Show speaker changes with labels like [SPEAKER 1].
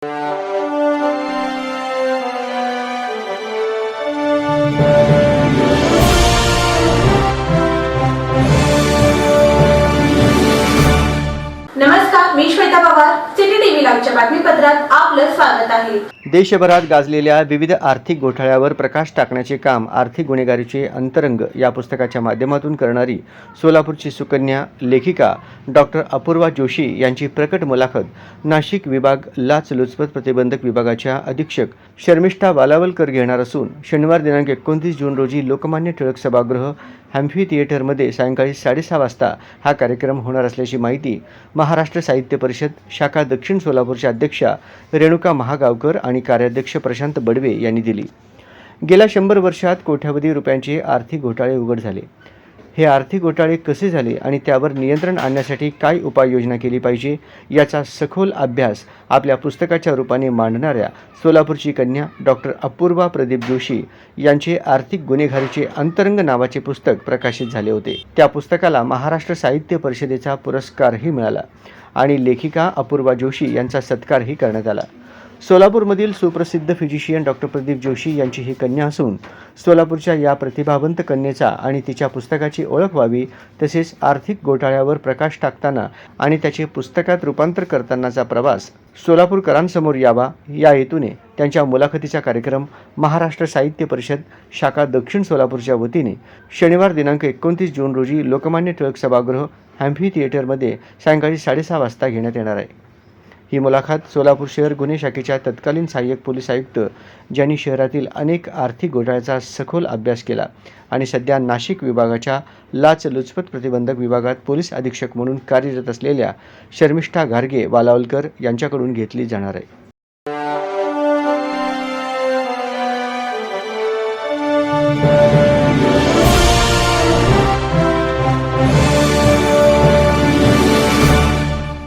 [SPEAKER 1] Música नमस्कार मी Shweta Pawar city TV लाईव्हच्या बातमीपत्रात आपलं स्वागत आहे.
[SPEAKER 2] देशभरात गाजलेल्या विविध आर्थिक घोटाळ्यावर प्रकाश टाकण्याचे काम आर्थिक गुन्हेगारीचे अंतरंग या पुस्तकाच्या माध्यमातून करणारी सोलापूरची सुकन्या लेखिका डॉक्टर अपूर्वा जोशी यांची प्रकट मुलाखत नाशिक विभाग लाचलुचपत प्रतिबंधक विभागाच्या अधीक्षक शर्मिष्ठा बालावलकर घेणार असून शनिवार दिनांक एकोणतीस जून रोजी लोकमान्य टिळक सभागृह हॅम्फी थिएटरमध्ये सायंकाळी साडेसहा वाजता हा कार्यक्रम होणार असल्याची माहिती महाराष्ट्र साहित्य परिषद शाखा दक्षिण सोलापूरच्या अध्यक्षा रेणुका महागावकर आणि कार्याध्यक्ष प्रशांत बडवे यांनी दिली. गेल्या शंभर वर्षात कोट्यावधी रुपयांचे आर्थिक घोटाळे उघड झाले. हे आर्थिक घोटाळे कसे झाले आणि त्यावर नियंत्रण आणण्यासाठी काय उपाययोजना केली पाहिजे याचा सखोल अभ्यास आपल्या पुस्तकाच्या रूपाने मांडणाऱ्या सोलापूरची कन्या डॉक्टर अपूर्वा प्रदीप जोशी यांचे आर्थिक गुन्हेगारीचे अंतरंग नावाचे पुस्तक प्रकाशित झाले होते. त्या पुस्तकाला महाराष्ट्र साहित्य परिषदेचा पुरस्कारही मिळाला. आणि लेखिका अपूर्वा जोशी यांचा सत्कारही करण्यात आला. सोलापूरमधील सुप्रसिद्ध फिजिशियन डॉक्टर प्रदीप जोशी यांची ही कन्या असून सोलापूरच्या या प्रतिभावंत कन्येचा आणि तिच्या पुस्तकाची ओळख व्हावी तसेच आर्थिक घोटाळ्यावर प्रकाश टाकताना आणि त्याचे पुस्तकात रूपांतर करतानाचा प्रवास सोलापूरकरांसमोर यावा या हेतूने त्यांच्या मुलाखतीचा कार्यक्रम महाराष्ट्र साहित्य परिषद शाखा दक्षिण सोलापूरच्या वतीने शनिवार दिनांक एकोणतीस जून रोजी लोकमान्य टिळक सभागृह हॅम्फी थिएटरमध्ये सायंकाळी साडेसहा वाजता घेण्यात येणार आहे. ही मुलाखत सोलापूर शहर गुन्हे शाखेच्या तत्कालीन सहाय्यक पोलीस आयुक्त ज्यांनी शहरातील अनेक आर्थिक घोटाळ्याचा सखोल अभ्यास केला आणि सध्या नाशिक विभागाच्या लाचलुचपत प्रतिबंधक विभागात पोलीस अधीक्षक म्हणून कार्यरत असलेल्या शर्मिष्ठा घारगे वालावलकर यांच्याकडून घेतली जाणार आहे.